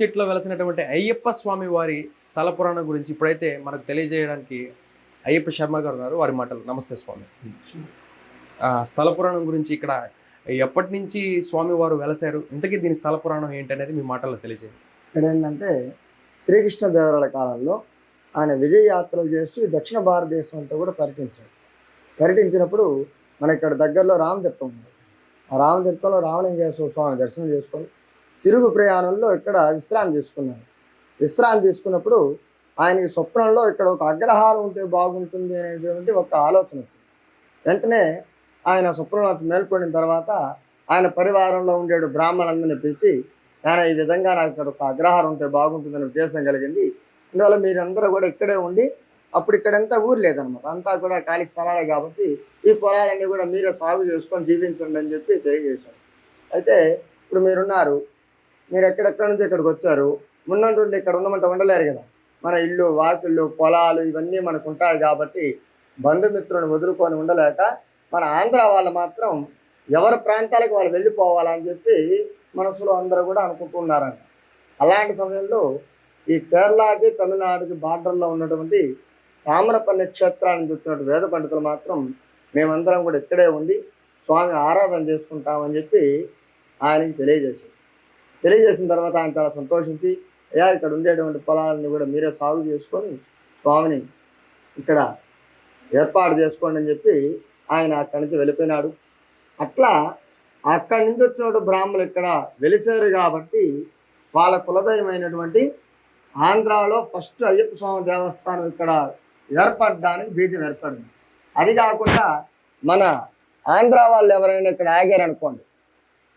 చెట్లో వెలసినటువంటి అయ్యప్ప స్వామి వారి స్థల పురాణం గురించి ఇప్పుడైతే మనకు తెలియజేయడానికి అయ్యప్ప శర్మ గారు ఉన్నారు. వారి మాటలు. నమస్తే స్వామి. స్థల పురాణం గురించి ఇక్కడ ఎప్పటి నుంచి స్వామి వారు వెలసారు? ఇంతకీ దీని స్థల పురాణం ఏంటనేది మీ మాటల్లో తెలియజేయండి. ఇక్కడ ఏంటంటే శ్రీకృష్ణదేవరాల కాలంలో ఆయన విజయ యాత్రలు చేస్తూ దక్షిణ భారతదేశం అంతా కూడా పర్యటించాడు. పర్యటించినప్పుడు మన ఇక్కడ దగ్గరలో రామతీర్థం ఉంది. ఆ రామతీర్థంలో రామలింగేశ్వర స్వామి దర్శనం చేసుకొని తిరుగు ప్రయాణంలో ఇక్కడ విశ్రాంతి తీసుకున్నాడు. విశ్రాంతి తీసుకున్నప్పుడు ఆయనకి స్వప్నంలో ఇక్కడ ఒక అగ్రహారం ఉంటే బాగుంటుంది అనేటువంటి ఒక ఆలోచన వచ్చింది. వెంటనే ఆయన స్వప్నంలో మేల్కొనిన తర్వాత ఆయన పరివారంలో ఉండేడు బ్రాహ్మణులందరినీ పిలిచి ఆయన ఈ విధంగా నాకు ఇక్కడ ఒక అగ్రహారం ఉంటే బాగుంటుందని ఉద్దేశం కలిగింది. అందువల్ల మీరందరూ కూడా ఇక్కడే ఉండి అప్పుడు ఇక్కడంతా ఊరు లేదనమాట. అంతా కూడా ఖాళీ స్థలాలే కాబట్టి ఈ పొలాలన్నీ కూడా మీరే సాగు చేసుకొని జీవించండి అని చెప్పి తెలియజేశారు అయితే ఇప్పుడు మీరున్నారు మీరు ఎక్కడెక్కడ నుంచి ఇక్కడికి వచ్చారు? ఉన్నటువంటి ఇక్కడ ఉండమంటే ఉండలేరు కదా. మన ఇల్లు వాకిళ్ళు పొలాలు ఇవన్నీ మనకు ఉంటాయి కాబట్టి బంధుమిత్రులను వదులుకొని ఉండలేక మన ఆంధ్ర వాళ్ళు మాత్రం ఎవరి ప్రాంతాలకు వాళ్ళు వెళ్ళిపోవాలని చెప్పి మనసులో అందరూ కూడా అనుకుంటున్నారంట అలాంటి సమయంలో ఈ కేరళకి తమిళనాడుకి బార్డర్లో ఉన్నటువంటి తామ్రపల్లి క్షేత్రానికి వచ్చినట్టు వేద పండితులు మాత్రం మేమందరం కూడా ఇక్కడే ఉండి స్వామి ఆరాధన చేసుకుంటామని చెప్పి ఆయనకి తెలియజేశారు. తెలియజేసిన తర్వాత ఆయన చాలా సంతోషించి అయ్యా ఇక్కడ ఉండేటువంటి పొలాలని కూడా మీరే సాగు చేసుకొని స్వామిని ఇక్కడ ఏర్పాటు చేసుకోండి అని చెప్పి ఆయన అక్కడి నుంచి వెళ్ళిపోయినాడు. అట్లా అక్కడి నుంచి వచ్చినటువంటి బ్రాహ్మణులు ఇక్కడ వెలిసారు కాబట్టి వాళ్ళ కులదైవమైనటువంటి ఆంధ్రాలో ఫస్ట్ అయ్యప్ప స్వామి దేవస్థానం ఇక్కడ ఏర్పడడానికి బీజం ఏర్పడింది. అది కాకుండా మన ఆంధ్ర వాళ్ళు ఎవరైనా ఇక్కడ ఆగారనుకోండి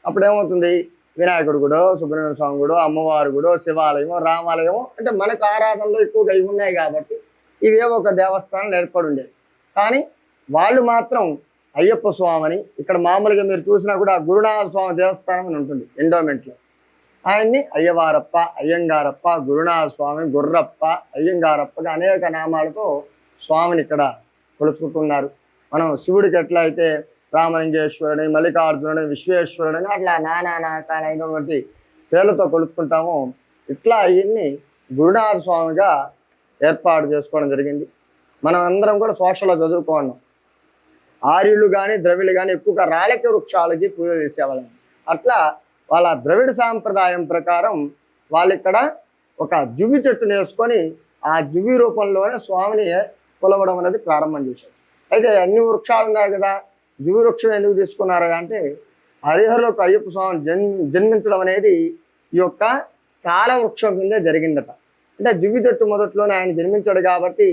అప్పుడు ఏమవుతుంది వినాయకుడు కూడా సుబ్రహ్మణ్య స్వామి కూడా అమ్మవారి కూడా శివాలయము రామాలయము అంటే మనకు ఆరాధనలో ఎక్కువగా ఇవి ఉన్నాయి కాబట్టి ఇవే ఒక దేవస్థానాలు ఏర్పడి ఉండేది కానీ వాళ్ళు మాత్రం అయ్యప్ప స్వామిని ఇక్కడ మామూలుగా మీరు చూసినా కూడా గురునాథ స్వామి దేవస్థానం అని ఉంటుంది ఎండోమెంట్లో. ఆయన్ని అయ్యవారప్ప అయ్యంగారప్ప గురునాథ స్వామి గుర్రప్ప అయ్యంగారప్పగా అనేక నామాలతో స్వామిని ఇక్కడ కొలుచుకుంటున్నారు. మనం శివుడికి ఎట్లా అయితే రామలింగేశ్వరుని మల్లికార్జునుని విశ్వేశ్వరుని అట్లా నానా నాకానైనటువంటి పేర్లతో కొలుపుకుంటాము. ఇట్లా ఇవన్నీ గురునాథ స్వామిగా ఏర్పాటు చేసుకోవడం జరిగింది. మనం అందరం కూడా సోషల్లో చదువుకున్నాం. ఆర్యులు కానీ ద్రవిడు కానీ ఎక్కువగా రాళిక వృక్షాలకి పూజ చేసేవాళ్ళం. అట్లా వాళ్ళ ద్రవిడ సాంప్రదాయం ప్రకారం వాళ్ళు ఇక్కడ ఒక జువ్వి చెట్టును వేసుకొని ఆ జువ్వి రూపంలోనే స్వామిని కొలవడం అనేది ప్రారంభం చేశారు. అయితే అన్ని వృక్షాలు ఉన్నాయి కదా జీవవృక్షం ఎందుకు తీసుకున్నారు అంటే హరిహరలోకి అయ్యప్ప స్వామి జన్ జన్మించడం అనేది ఈ యొక్క సాల వృక్షం కింద జరిగిందట. అంటే జువి చెట్టు మొదట్లోనే ఆయన జన్మించాడు కాబట్టి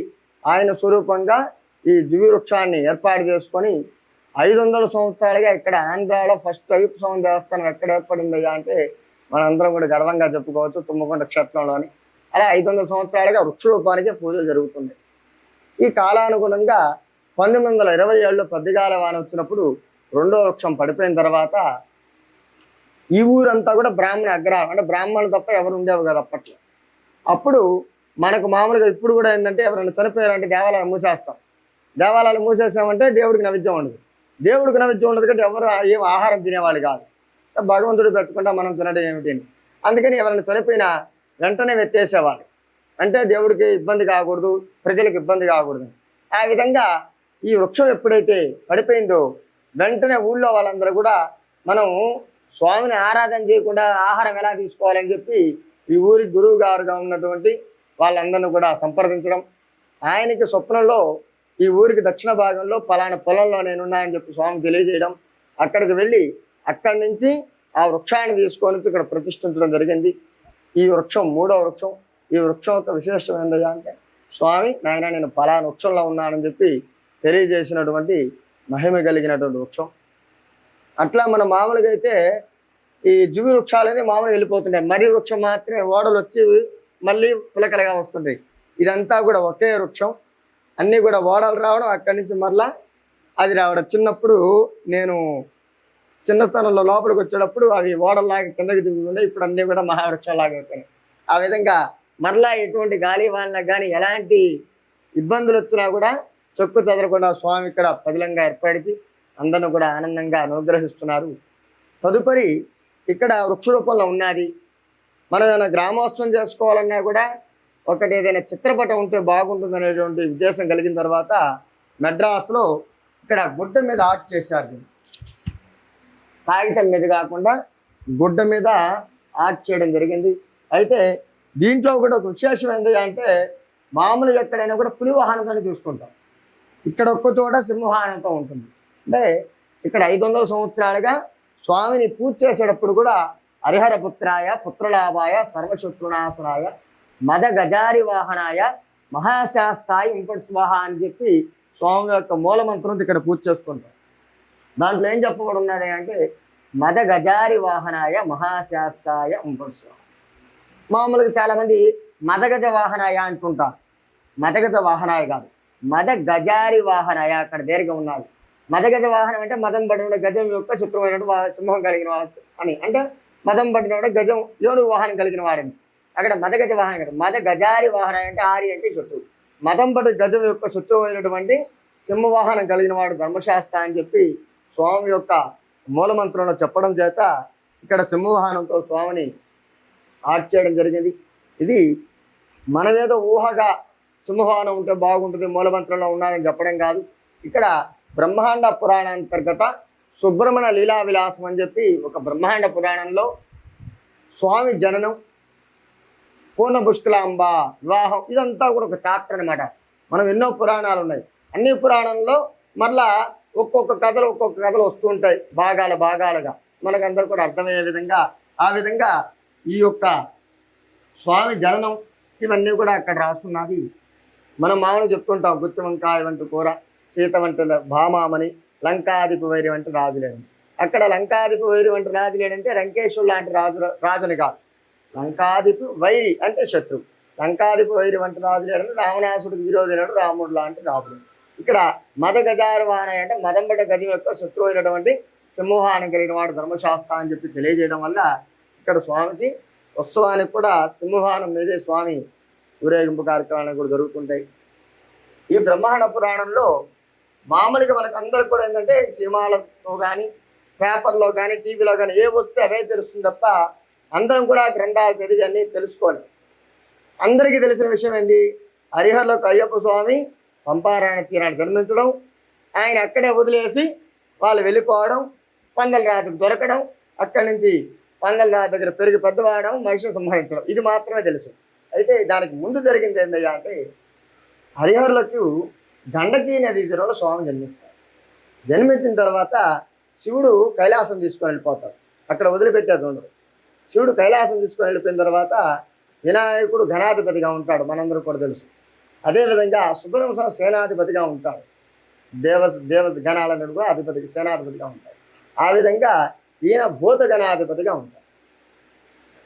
ఆయన స్వరూపంగా ఈ జువి వృక్షాన్ని ఏర్పాటు చేసుకొని ఐదు వందల సంవత్సరాలుగా ఇక్కడ ఆంధ్రాలో ఫస్ట్ అయ్యప్ప స్వామి దేవస్థానం ఎక్కడ ఏర్పడింది అంటే మనందరం కూడా గర్వంగా చెప్పుకోవచ్చు తుమ్మకొండ క్షేత్రంలోని. అలా ఐదు వందల సంవత్సరాలుగా వృక్ష రూపానికి పూజలు జరుగుతుంది ఈ కాలానుగుణంగా పంతొమ్మిది వందల ఇరవై ఏళ్ళలో పెద్దగాల వాన వచ్చినప్పుడు రెండో వృక్షం పడిపోయిన తర్వాత ఈ ఊరంతా కూడా బ్రాహ్మణ అగ్రహారం. అంటే బ్రాహ్మణులు తప్ప ఎవరు ఉండేవి కదా అప్పట్లో. అప్పుడు మనకు మామూలుగా ఇప్పుడు కూడా ఏంటంటే ఎవరైనా చనిపోయారంటే దేవాలయాలు మూసేస్తాం. దేవాలయాలు మూసేసామంటే దేవుడికి నైవేద్యం ఉండదు. దేవుడికి నైవేద్యం ఉండదు కంటే ఎవరు ఏం ఆహారం తినేవాళ్ళు కాదు. భగవంతుడు పెట్టుకుంటా మనం తినడం ఏమిటి అందుకని ఎవరైనా చనిపోయినా వెంటనే వెత్తేసేవాళ్ళు అంటే దేవుడికి ఇబ్బంది కాకూడదు ప్రజలకు ఇబ్బంది కాకూడదు. ఆ విధంగా ఈ వృక్షం ఎప్పుడైతే పడిపోయిందో వెంటనే ఊళ్ళో వాళ్ళందరూ కూడా మనం స్వామిని ఆరాధన చేయకుండా ఆహారం ఎలా తీసుకోవాలని చెప్పి ఈ ఊరి గురువు గారుగా ఉన్నటువంటి వాళ్ళందరినీ కూడా సంప్రదించడం. ఆయనకి స్వప్నంలో ఈ ఊరికి దక్షిణ భాగంలో పలానా పొలంలో నేనున్నా అని చెప్పి స్వామి తెలియజేయడం. అక్కడికి వెళ్ళి అక్కడి నుంచి ఆ వృక్షాన్ని తీసుకొని ఇక్కడ ప్రతిష్ఠించడం జరిగింది. ఈ వృక్షం మూడో వృక్షం. ఈ వృక్షం యొక్క విశేషం ఏంటంటే స్వామి నాయన నేను పలానా వృక్షంలో ఉన్నానని చెప్పి తెలియజేసినటువంటి మహిమ కలిగినటువంటి వృక్షం. అట్లా మన మామూలుగా అయితే ఈ జువి వృక్షాలు అనేది మామూలుగా వెళ్ళిపోతుంటాయి. మరి వృక్షం మాత్రమే ఓడలు వచ్చి మళ్ళీ పులకలుగా వస్తుంటాయి. ఇదంతా కూడా ఒకే వృక్షం. అన్నీ కూడా ఓడలు రావడం అక్కడి నుంచి మరలా అది రావడం. చిన్నప్పుడు నేను చిన్న స్థానంలో లోపలికి వచ్చేటప్పుడు అవి ఓడల్లాగా కిందకి దిగుతుండే. ఇప్పుడు అన్నీ కూడా మహావృక్షాలాగా అవుతాయి ఆ విధంగా మరలా ఎటువంటి గాలి వాళ్ళకి కానీ ఎలాంటి ఇబ్బందులు వచ్చినా కూడా చొక్కు చదరకుండా స్వామి ఇక్కడ పదిలంగా ఏర్పడిచి అందరిని కూడా ఆనందంగా అనుగ్రహిస్తున్నారు. తదుపరి ఇక్కడ వృక్ష రూపంలో ఉన్నది. మనం ఏదైనా గ్రామోత్సవం చేసుకోవాలన్నా కూడా ఒకటి ఏదైనా చిత్రపటం ఉంటే బాగుంటుంది అనేటువంటి ఉద్దేశం కలిగిన తర్వాత మెడ్రాస్లో ఇక్కడ గుడ్డ మీద ఆర్ట్ చేశారు. కాగితం మీద కాకుండా గుడ్డ మీద ఆర్ట్ చేయడం జరిగింది. అయితే దీంట్లో కూడా ఒక విశేషం ఏంటి అంటే మామూలుగా ఎక్కడైనా కూడా పులి చూసుకుంటాం. ఇక్కడ ఒక్క చోట సింహవాహనంతో ఉంటుంది. అంటే ఇక్కడ ఐదు వందల సంవత్సరాలుగా స్వామిని పూజ చేసేటప్పుడు కూడా హరిహర పుత్రాయ పుత్రలాభాయ సర్వశత్రునాశనాయ మద గజారి వాహనాయ మహాశాస్తాయ ఇంపటి స్వాహ అని చెప్పి స్వామి యొక్క మూలమంత్రం ఇక్కడ పూజ చేసుకుంటాం. దాంట్లో ఏం చెప్పబడి ఉన్నది అంటే మద గజారి వాహనాయ మహాశాస్తాయ ఇంపటి స్వాహ. మామూలుగా చాలామంది మదగజ వాహనాయ అంటుంటారు. మదగజ వాహనాయ కాదు. మద గజారి వాహనాయ అక్కడ దీర్ఘం ఉన్నది. మదగజ వాహనం అంటే మదం పడిన గజం యొక్క చిత్రమైన సింహం కలిగిన అని. అంటే మదం పడిన గజం ఏనుగు వాహనం కలిగిన వాడని. అక్కడ మదగజ వాహనం మద గజారి వాహనం అంటే ఆరి అంటే శత్రువు మదం పడి గజం యొక్క శత్రువు అయినటువంటి సింహవాహనం కలిగిన వాడు ధర్మశాస్త్ర అని చెప్పి స్వామి యొక్క మూలమంత్రంలో చెప్పడం చేత ఇక్కడ సింహవాహనంతో స్వామిని ఆర్ట్ చేయడం జరిగింది. ఇది మనమేదో ఊహగా సింహవాహనం ఉంటే బాగుంటుంది మూలమంత్రంలో ఉన్నదని చెప్పడం కాదు. ఇక్కడ బ్రహ్మాండ పురాణాంతర్గత సుబ్రహ్మణ్య లీలా విలాసం అని చెప్పి ఒక బ్రహ్మాండ పురాణంలో స్వామి జననం పూర్ణ పుష్కలాంబ వివాహం ఇదంతా కూడా ఒక చాప్టర్ అనమాట మనం ఎన్నో పురాణాలు ఉన్నాయి. అన్ని పురాణంలో మరలా ఒక్కొక్క కథలు ఒక్కొక్క కథలు వస్తూ ఉంటాయి భాగాల భాగాలుగా. మనకందరూ కూడా అర్థమయ్యే విధంగా ఆ విధంగా ఈ యొక్క స్వామి జననం ఇవన్నీ కూడా అక్కడ రాస్తున్నది మనం మామూలు చెప్తుంటాం గుత్తి వంకాయ వంటి కూర సీత వంటి భామామని లంకాదిపు వైరి వంటి రాజులేడు అక్కడ లంకాదిపు వైరి వంటి రాజులేడంటే లంకేశ్వరు లాంటి రాజు రాజుని కాదు. లంకాధిపి వైరి అంటే శత్రువు. లంకాదిపు వైరి వంటి రాజులేడని రావణాసుడికి విరోధులేడు రాముడు లాంటి రాజులు ఇక్కడ మద గజారవాహన అంటే మదంబట గజం యొక్క శత్రువు అయినటువంటి సింహానం కలిగిన వాడు ధర్మశాస్త్ర అని చెప్పి తెలియజేయడం వల్ల ఇక్కడ స్వామికి ఉత్సవానికి కూడా సింహానం మీదే స్వామి ఊరేగింపు కార్యక్రమాలు కూడా జరుగుతుంటాయి. ఈ బ్రహ్మాండ పురాణంలో మామూలుగా మనకు అందరికి కూడా ఏంటంటే సినిమాలతో కానీ పేపర్లో కానీ టీవీలో కానీ ఏ వస్తే అవే తెలుస్తుంది తప్ప అందరం కూడా గ్రంథాలు చదివి అన్నీ తెలుసుకోవాలి. అందరికీ తెలిసిన విషయం ఏంది? హరిహర్లకు అయ్యప్ప స్వామి పంపారాయణ తీరాన్ని జన్మించడం ఆయన అక్కడే వదిలేసి వాళ్ళు వెళ్ళిపోవడం పందల రాజుకు దొరకడం అక్కడి నుంచి పందల రాజు దగ్గర పెరిగి పెద్దవాడడం మహిషం సంహరించడం. ఇది మాత్రమే తెలుసు. అయితే దానికి ముందు జరిగింది ఏందయ్యా అంటే హరిహరులకు గండకీ నది తీరంలో స్వామి జన్మిస్తారు. జన్మించిన తర్వాత శివుడు కైలాసం తీసుకొని వెళ్ళిపోతాడు. అక్కడ వదిలిపెట్టారు ఉండరు శివుడు కైలాసం తీసుకొని వెళ్ళిపోయిన తర్వాత వినాయకుడు ఘనాధిపతిగా ఉంటాడు. మనందరూ కూడా తెలుసు. అదేవిధంగా సుబ్రహ్మణ్యం సేనాధిపతిగా ఉంటాడు. దేవ దేవ గణాలను కూడా అధిపతికి సేనాధిపతిగా ఉంటాడు. ఆ విధంగా ఈయన భూత గణాధిపతిగా ఉంటాడు.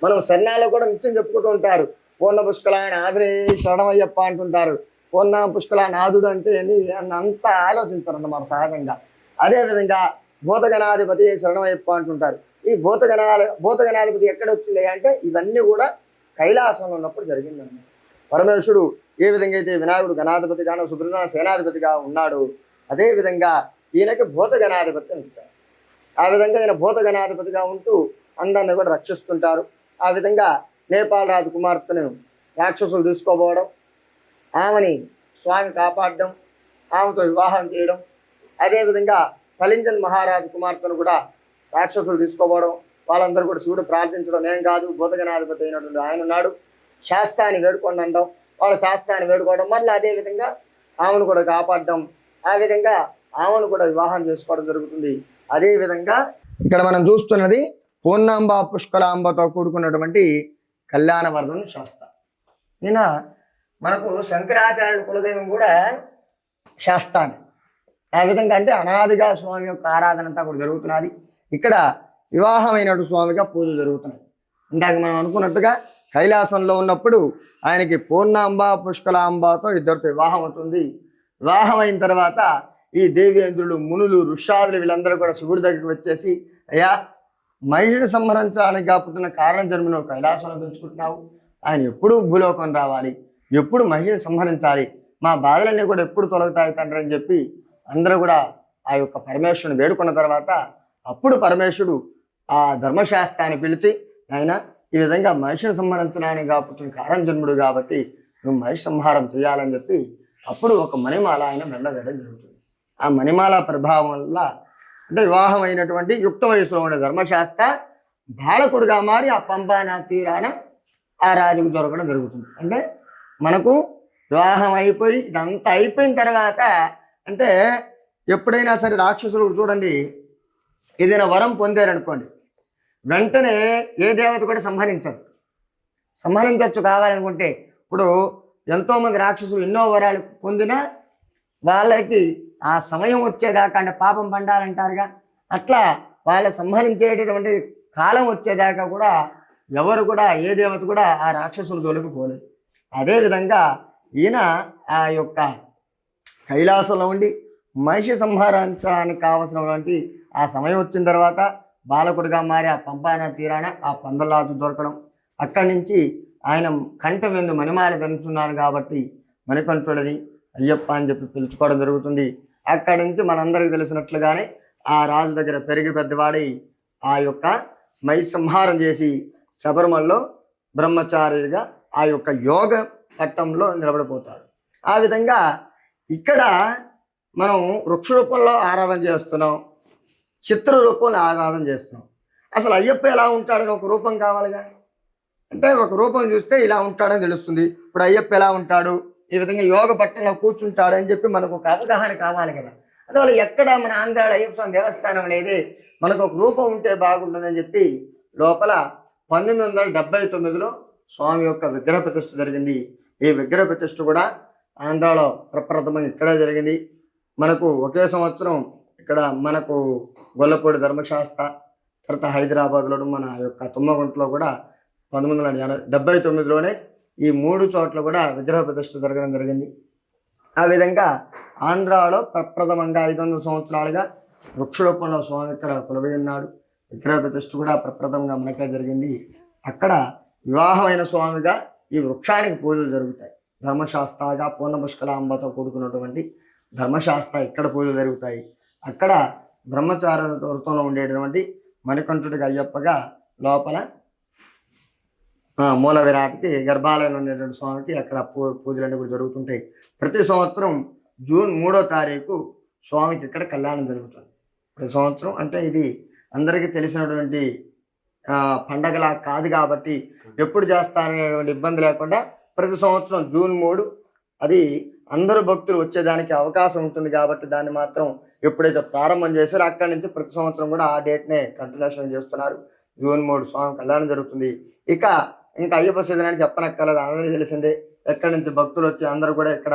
మనం సన్నాలో కూడా నిత్యం చెప్పుకుంటూ ఉంటారు. పూర్ణ పుష్కల ఆదిరే శరణమయ్యప్ప అంటుంటారు. పూర్ణ పుష్కల నాథుడు అంటే అని అంత ఆలోచించారన్నమాట సహజంగా. అదేవిధంగా భూతగణాధిపతి శరణమయ్యప్ప అంటుంటారు. ఈ భూతగణాల భూతగణాధిపతి ఎక్కడ వచ్చింది అంటే ఇవన్నీ కూడా కైలాసంలో ఉన్నప్పుడు జరిగిందన్నమాట. పరమేశ్వరుడు ఏ విధంగా అయితే వినాయకుడు గణాధిపతిగాను సుబ్రహ్మణ్య సేనాధిపతిగా ఉన్నాడు అదేవిధంగా ఈయనకి భూతగణాధిపతి అని ఇచ్చారు. ఆ విధంగా ఈయన భూతగణాధిపతిగా ఉంటూ అందరిని కూడా రక్షిస్తుంటారు. ఆ విధంగా నేపాల్ రాజు కుమార్తెను రాక్షసులు తీసుకోపోవడం ఆమెని స్వామి కాపాడడం ఆమెతో వివాహం చేయడం అదేవిధంగా కళింజన్ మహారాజు కుమార్తెను కూడా రాక్షసులు తీసుకోపోవడం వాళ్ళందరూ కూడా శివుడు ప్రార్థించడం నేను కాదు బోధగనాధిపతి అయినటువంటి ఆయన ఉన్నాడు. శాస్త్రాన్ని వేడుకొని అనడం వాళ్ళ శాస్త్రాన్ని వేడుకోవడం మళ్ళీ అదే విధంగా ఆమెను కూడా కాపాడడం ఆ విధంగా ఆమెను కూడా వివాహం చేసుకోవడం జరుగుతుంది. అదేవిధంగా ఇక్కడ మనం చూస్తున్నది పూర్ణాంబ పుష్కలాంబతో కూడుకున్నటువంటి కళ్యాణవర్ధన్ శాస్త్ర ఈయన మనకు శంకరాచార్యుడు కులదేవం కూడా శాస్త్రాన్ని ఆ విధంగా అంటే అనాదిగా స్వామి యొక్క ఆరాధన అంతా కూడా జరుగుతున్నది. ఇక్కడ వివాహమైనటు స్వామిగా పూజలు జరుగుతున్నది. ఇందాక మనం అనుకున్నట్టుగా కైలాసంలో ఉన్నప్పుడు ఆయనకి పూర్ణాంబ పుష్కలాంబతో ఇద్దరితో వివాహం అవుతుంది. వివాహం అయిన తర్వాత ఈ దేవేంద్రులు మునులు ఋషాదులు వీళ్ళందరూ కూడా శివుడి దగ్గరికి వచ్చేసి అయ్యా మహిళను సంహరించడానికి కాపుతున్న కారణం జన్మను కైలాసంలో పెంచుకుంటున్నావు. ఆయన ఎప్పుడు భూలోకం రావాలి. ఎప్పుడు మహిళను సంహరించాలి. మా బాధలన్నీ కూడా ఎప్పుడు తొలగుతాయి తండ్రి అని చెప్పి అందరూ కూడా ఆ యొక్క పరమేశ్వరుని వేడుకున్న తర్వాత అప్పుడు పరమేశ్వరుడు ఆ ధర్మశాస్త్రాన్ని పిలిచి ఆయన ఈ విధంగా మనిషిని సంహరించడానికి కాబట్టి కారంజన్ముడు కాబట్టి నువ్వు మనిషి సంహారం చేయాలని చెప్పి అప్పుడు ఒక మణిమాల ఆయన వెళ్ళవేయడం జరుగుతుంది. ఆ మణిమాల ప్రభావం వల్ల అంటే వివాహం అయినటువంటి యుక్త వయసులో ఉన్న ధర్మశాస్త్ర బాలకుడుగా మారి ఆ పంపాన తీరాన ఆ రాజుకు దొరకడం జరుగుతుంది. అంటే మనకు వివాహం అయిపోయి ఇదంతా అయిపోయిన తర్వాత అంటే ఎప్పుడైనా సరే రాక్షసులు చూడండి ఏదైనా వరం పొందారనుకోండి వెంటనే ఏ దేవత కూడా సంహరించదు సంహరించవచ్చు కావాలనుకుంటే ఇప్పుడు ఎంతోమంది రాక్షసులు ఎన్నో వరాలు పొందినా వాళ్ళకి ఆ సమయం వచ్చేదాకా అంటే పాపం పండాలంటారుగా? అట్లా వాళ్ళ సంహరించేటటువంటి కాలం వచ్చేదాకా కూడా ఎవరు కూడా ఏ దేవత కూడా ఆ రాక్షసుల జోలికి పోలేదు. అదేవిధంగా ఈయన ఆ యొక్క కైలాసంలో ఉండి మహిషి సంహరించడానికి కావలసినటువంటి ఆ సమయం వచ్చిన తర్వాత బాలకుడిగా మారి ఆ పంపాన తీరాన ఆ పందలాజు దొరకడం. అక్కడి నుంచి ఆయన కంఠ వెందు మణిమాల ధరించున్నాను కాబట్టి మణికంఠుడని అయ్యప్ప అని చెప్పి పిలుచుకోవడం జరుగుతుంది. అక్కడి నుంచి మనందరికీ తెలిసినట్లుగానే ఆ రాజు దగ్గర పెరిగి పెద్దవాడి ఆ యొక్క మై సంహారం చేసి శబరిమలలో బ్రహ్మచారిగా ఆ యొక్క యోగ పట్టంలో నిలబడిపోతాడు. ఆ విధంగా ఇక్కడ మనం వృక్ష రూపంలో ఆరాధన చేస్తున్నాం చిత్ర రూపంలో ఆరాధన చేస్తున్నాం. అసలు అయ్యప్ప ఎలా ఉంటాడని ఒక రూపం కావాలిగా? అంటే ఒక రూపం చూస్తే ఇలా ఉంటాడని తెలుస్తుంది. ఇప్పుడు అయ్యప్ప ఎలా ఉంటాడు? ఈ విధంగా యోగ పట్టణంలో కూర్చుంటాడు అని చెప్పి మనకు ఒక అవగాహన కావాలి కదా. అందువల్ల ఎక్కడ మన ఆంధ్రాలో అయ్యప్ప స్వామి దేవస్థానం అనేది మనకు ఒక రూపం ఉంటే బాగుంటుందని చెప్పి లోపల పంతొమ్మిది వందల డెబ్బై తొమ్మిదిలో స్వామి యొక్క విగ్రహ ప్రతిష్ఠ జరిగింది. ఈ విగ్రహ ప్రతిష్ఠ కూడా ఆంధ్రాలో ప్రప్రథమంగా ఇక్కడే జరిగింది. మనకు ఒకే సంవత్సరం ఇక్కడ మనకు గొల్లపూడి ధర్మశాస్త్ర తర్వాత హైదరాబాద్లో మన యొక్క తుమ్మగుంటలో కూడా పంతొమ్మిది వందల డెబ్బై తొమ్మిదిలోనే ఈ మూడు చోట్ల కూడా విగ్రహ ప్రతిష్ఠ జరగడం జరిగింది. ఆ విధంగా ఆంధ్రాలో ప్రప్రథమంగా ఐదు వందల సంవత్సరాలుగా వృక్షరూపంలో స్వామి ఇక్కడ కొలవై ఉన్నాడు విగ్రహ ప్రతిష్ఠ కూడా ప్రప్రథమంగా మనకే జరిగింది. అక్కడ వివాహమైన స్వామిగా ఈ వృక్షానికి పూజలు జరుగుతాయి. ధర్మశాస్త్రగా పూర్ణ పుష్కలాంబతో కూడుకున్నటువంటి ధర్మశాస్త్ర ఇక్కడ పూజలు జరుగుతాయి. అక్కడ బ్రహ్మచార వృత్తంలో ఉండేటువంటి మణికంఠుడికి అయ్యప్పగా లోపల మూల విరాట్కి గర్భాలయంలో ఉండేటువంటి స్వామికి అక్కడ పూ పూజలన్నీ కూడా జరుగుతుంటాయి. ప్రతి సంవత్సరం జూన్ మూడో తారీఖు స్వామికి ఇక్కడ కళ్యాణం జరుగుతుంది. ప్రతి సంవత్సరం అంటే ఇది అందరికీ తెలిసినటువంటి పండగలా కాదు కాబట్టి ఎప్పుడు చేస్తారనేటువంటి ఇబ్బంది లేకుండా ప్రతి సంవత్సరం జూన్ మూడు అది అందరు భక్తులు వచ్చేదానికి అవకాశం ఉంటుంది కాబట్టి దాన్ని మాత్రం ఎప్పుడైతే ప్రారంభం చేశారో అక్కడి నుంచి ప్రతి సంవత్సరం కూడా ఆ డేట్నే కంటిన్యూషన్ చేస్తున్నారు. జూన్ మూడు స్వామి కళ్యాణం జరుగుతుంది. ఇక ఇంకా అయ్యప్ప అని చెప్పనక్కర్లేదు. అందరికీ తెలిసిందే ఎక్కడి నుంచి భక్తులు వచ్చి అందరూ కూడా ఇక్కడ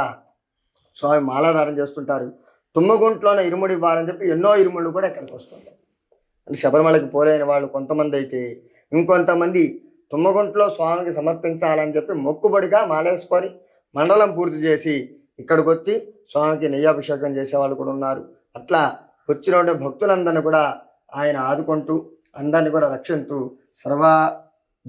స్వామి మాలాధారం చేస్తుంటారు. తుమ్మగుంట్లోనే ఇరుముడి ఇవ్వాలని చెప్పి ఎన్నో ఇరుముళ్ళు కూడా ఇక్కడికి వస్తుంటారు అంటే శబరిమలకి పోలేని వాళ్ళు కొంతమంది అయితే ఇంకొంతమంది తుమ్మగుంట్లో స్వామికి సమర్పించాలని చెప్పి మొక్కుబడిగా మాలేసుకొని మండలం పూర్తి చేసి ఇక్కడికి వచ్చి స్వామికి నెయ్యాభిషేకం చేసే వాళ్ళు కూడా ఉన్నారు. అట్లా వచ్చిన భక్తులందరినీ కూడా ఆయన ఆదుకుంటూ అందరిని కూడా రక్షిస్తూ సర్వ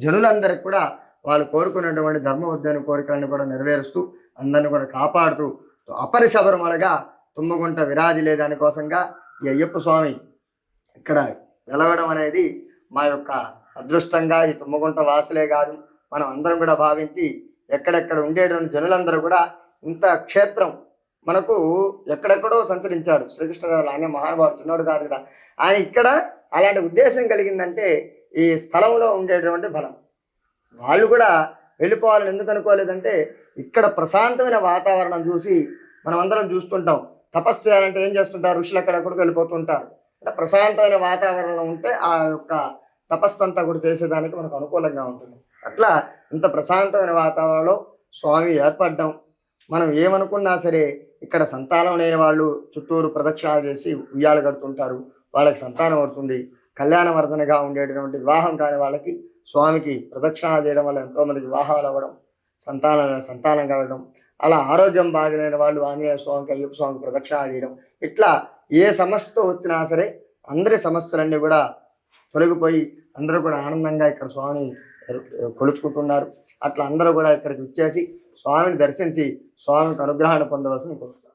జనులందరికి కూడా వాళ్ళు కోరుకున్నటువంటి ధర్మ ఉద్యాన కోరికలను కూడా నెరవేరుస్తూ అందరిని కూడా కాపాడుతూ అపరిశబరమలగా తుమ్మగుంట విరాజిలే దానికోసంగా ఈ అయ్యప్ప స్వామి ఇక్కడ వెలవడం అనేది మా యొక్క అదృష్టంగా ఈ తుమ్మగుంట వాసులే కాదు మనం అందరం కూడా భావించి ఎక్కడెక్కడ ఉండేటువంటి జనులందరూ కూడా ఇంత క్షేత్రం మనకు ఎక్కడెక్కడో సంచరించాడు. శ్రీకృష్ణదేవులు ఆయన మహానుభావుడు చిన్నోడు కాదు కదా. ఆయన ఇక్కడ అలాంటి ఉద్దేశం కలిగిందంటే ఈ స్థలంలో ఉండేటువంటి బలం. వాళ్ళు కూడా వెళ్ళిపోవాలని ఎందుకు అనుకోలేదంటే ఇక్కడ ప్రశాంతమైన వాతావరణం చూసి మనం అందరం చూస్తుంటాం. తపస్సు చేయాలంటే ఏం చేస్తుంటారు? ఋషులు అక్కడక్కడికి వెళ్ళిపోతుంటారు. అంటే ప్రశాంతమైన వాతావరణం ఉంటే ఆ యొక్క తపస్సు అంతా కూడా చేసేదానికి మనకు అనుకూలంగా ఉంటుంది. అట్లా ఇంత ప్రశాంతమైన వాతావరణంలో స్వామి ఏర్పడ్డం. మనం ఏమనుకున్నా సరే ఇక్కడ సంతానం లేని వాళ్ళు చుట్టూరు ప్రదక్షిణాలు చేసి ఉయ్యాలు కడుతుంటారు. వాళ్ళకి సంతానం అవుతుంది కళ్యాణవర్ధనగా ఉండేటటువంటి వివాహం కాని వాళ్ళకి స్వామికి ప్రదక్షిణ చేయడం వల్ల ఎంతోమందికి వివాహాలు అవ్వడం సంతానం సంతానం కలగడం అలా ఆరోగ్యం బాగలేని వాళ్ళు ఆంజనేయ స్వామికి అయ్యప్ప స్వామికి ప్రదక్షిణ చేయడం ఇట్లా ఏ సమస్యతో వచ్చినా సరే అందరి సమస్యలన్నీ కూడా తొలగిపోయి అందరూ కూడా ఆనందంగా ఇక్కడ స్వామిని కొలుచుకుంటున్నారు. అట్లా అందరూ కూడా ఇక్కడికి వచ్చేసి స్వామిని దర్శించి స్వామికి అనుగ్రహాన్ని పొందవలసిన కోరుతున్నారు